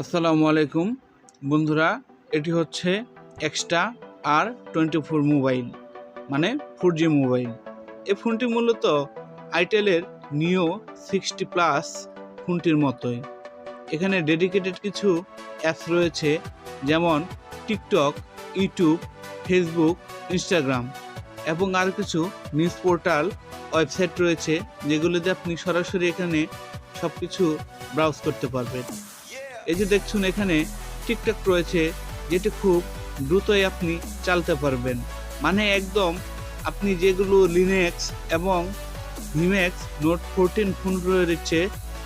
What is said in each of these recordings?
আসসালামু আলাইকুম। বন্ধুরা, এটি হচ্ছে এক্সট্রা আর টোয়েন্টি ফোর মোবাইল মানে ফোর জি মোবাইল। এই ফোনটি মূলত আইটেলের নিও সিক্সটি প্লাস ফোনটির মতোই। এখানে ডেডিকেটেড কিছু অ্যাপস রয়েছে, যেমন টিকটক ইউটিউব ফেসবুক ইনস্টাগ্রাম এবং আর কিছু নিউজ পোর্টাল ওয়েবসাইট রয়েছে, যেগুলোতে আপনি সরাসরি এখানে সব কিছু ব্রাউজ করতে পারবেন। এই যে দেখছুন এখানে টিকটক রয়েছে, যেটি খুব দ্রুতই আপনি চালতে পারবেন। মানে একদম আপনি যেগুলো লিনেক্স এবং নিমেক্স নোট ফোরটিন ফোন রয়েছে,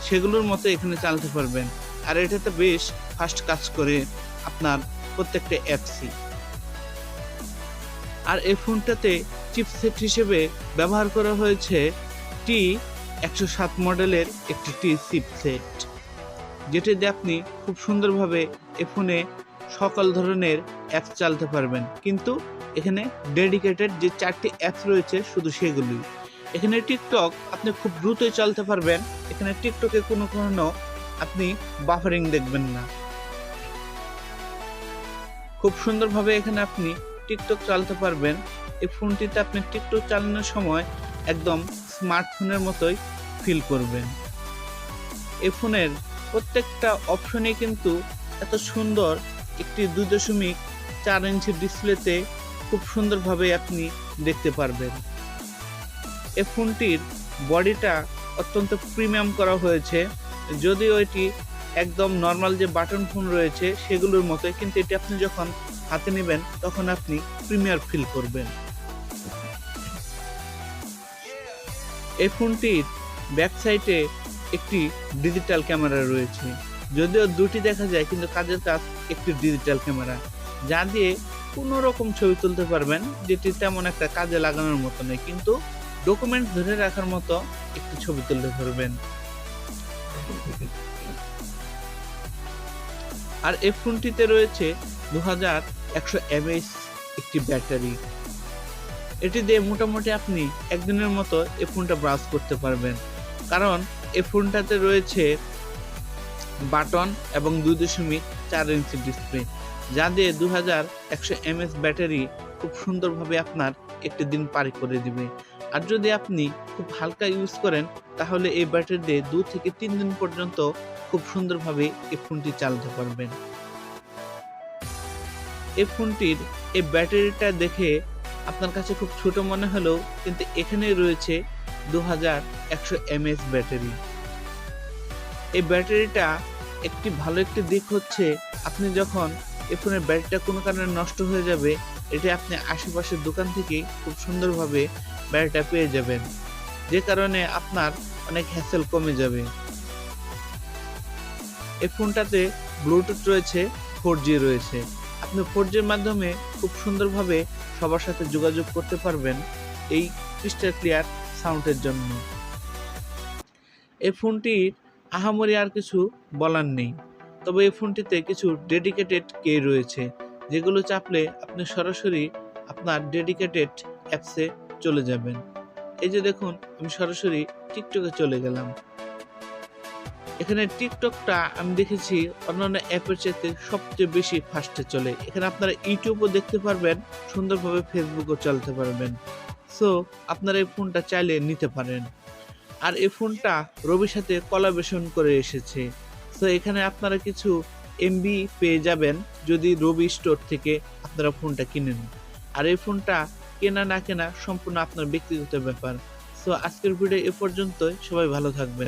সেগুলোর মতো এখানে চালাতে পারবেন। আর এটাতে বেশ ফাস্ট কাজ করে আপনার প্রত্যেকটা অ্যাপসই আর এই ফোনটাতে চিপসেট হিসেবে ব্যবহার করা হয়েছে টি একশো সাত মডেলের একটি টি চিপসেট যেটি দিয়ে আপনি খুব সুন্দরভাবে এ ফোনে সকল ধরনের অ্যাপস চালাতে পারবেন। কিন্তু এখানে ডেডিকেটেড যে চারটি অ্যাপস রয়েছে শুধু সেগুলি এখানে টিকটক আপনি খুব দ্রুতই চালাতে পারবেন। এখানে টিকটকে কোনো কোনো আপনি বাফারিং দেখবেন না। খুব সুন্দরভাবে এখানে আপনি টিকটক চালাতে পারবেন। এই ফোনটিতে আপনি টিকটক চালানোর সময় একদম স্মার্টফোনের মতোই ফিল করবেন। এই ফোনের প্রত্যেকটা অপশনে কিন্তু এত সুন্দর। একটি দুই দশমিক চার ইঞ্চি ডিসপ্লেতে খুব সুন্দরভাবে আপনি দেখতে পারবেন। এ ফোনটির বডিটা অত্যন্ত প্রিমিয়াম করা হয়েছে। যদিও এটি একদম নর্মাল যে বাটন ফোন রয়েছে, সেগুলোর মতোই, কিন্তু এটি আপনি যখন হাতে নেবেন, তখন আপনি প্রিমিয়ার ফিল করবেন। এই ফোনটির ব্যাক সাইডে একটি ডিজিটাল ক্যামেরা রয়েছে। যদিও দুটি দেখা যায়, কিন্তু কাজের কাজ একটি ডিজিটাল ক্যামেরা যা দিয়ে কোনো রকম ছবি তুলতে পারবেন, যেটি তেমন একটা কাজে লাগানোর মতো নেই কিন্তু ডকুমেন্ট ধরে রাখার মতো একটি ছবি তুলতে পারবেন। আর এই ফোনটিতে রয়েছে দু হাজার একশো এমএইচ একটি ব্যাটারি। এটি দিয়ে মোটামুটি আপনি একদিনের মতো এই ফোনটা ব্রাউজ করতে পারবেন। কারণ এই ফোনটাতে রয়েছে বাটন এবং দুই দশমিক চার ইঞ্চি ডিসপ্লে, যা দিয়ে দু হাজার একশো এমএস ব্যাটারি খুব সুন্দরভাবে আপনার একটি দিন পারি করে দিবে। আর যদি আপনি খুব হালকা ইউজ করেন, তাহলে এই ব্যাটারি দিয়ে দু থেকে তিন দিন পর্যন্ত খুব সুন্দরভাবে এই ফোনটি চালাতে পারবেন। এই ফোনটির এই ব্যাটারিটা দেখে আপনার কাছে খুব ছোট মনে হলেও কিন্তু এখানে রয়েছে দু হাজার একশো এমএস ব্যাটারি। এই ব্যাটারিটা একটি ভালো একটি দিক হচ্ছে, আপনি যখন এই ফোনের ব্যাটারিটা কোনো কারণে নষ্ট হয়ে যাবে, এটি আপনি আশেপাশের দোকান থেকেই খুব সুন্দরভাবে ব্যাটারিটা পেয়ে যাবেন। যে কারণে আপনার অনেক হ্যাসেল কমে যাবে। এই ফোনটাতে ব্লুটুথ রয়েছে, ফোর জি রয়েছে। আপনি ফোর জির মাধ্যমে খুব সুন্দরভাবে সবার সাথে যোগাযোগ করতে পারবেন। এই ক্রিস্টাল ক্লিয়ার সাউন্ডের জন্য। এই ফোনটির আহামরি আর কিছু বলার নেই। তবে এই ফোনটিতে কিছু ডেডিকেটেড কে রয়েছে, যেগুলো চাপলে আপনি সরাসরি আপনার ডেডিকেটেড অ্যাপসে চলে যাবেন। এই যে দেখুন, আমি সরাসরি টিকটকে চলে গেলাম। এখানে টিকটকটা আমি দেখেছি অন্যান্য অ্যাপের চাইতে সবচেয়ে বেশি ফাস্টে চলে। এখানে আপনারা ইউটিউবও দেখতে পারবেন, সুন্দরভাবে ফেসবুকও চালাতে পারবেন। সো আপনারা এই ফোনটা চাইলে নিতে পারেন। আর এই ফোনটা রবির সাথে কলাবেশন করে এসেছে। সো এখানে আপনারা কিছু এমবি পেয়ে যাবেন যদি রবি স্টোর থেকে আপনারা ফোনটা কিনেন। আর এই ফোনটা কেনা না কেনা সম্পূর্ণ আপনার ব্যক্তিগত ব্যাপার। সো আজকের ভিডিও এ পর্যন্তই। সবাই ভালো থাকবেন।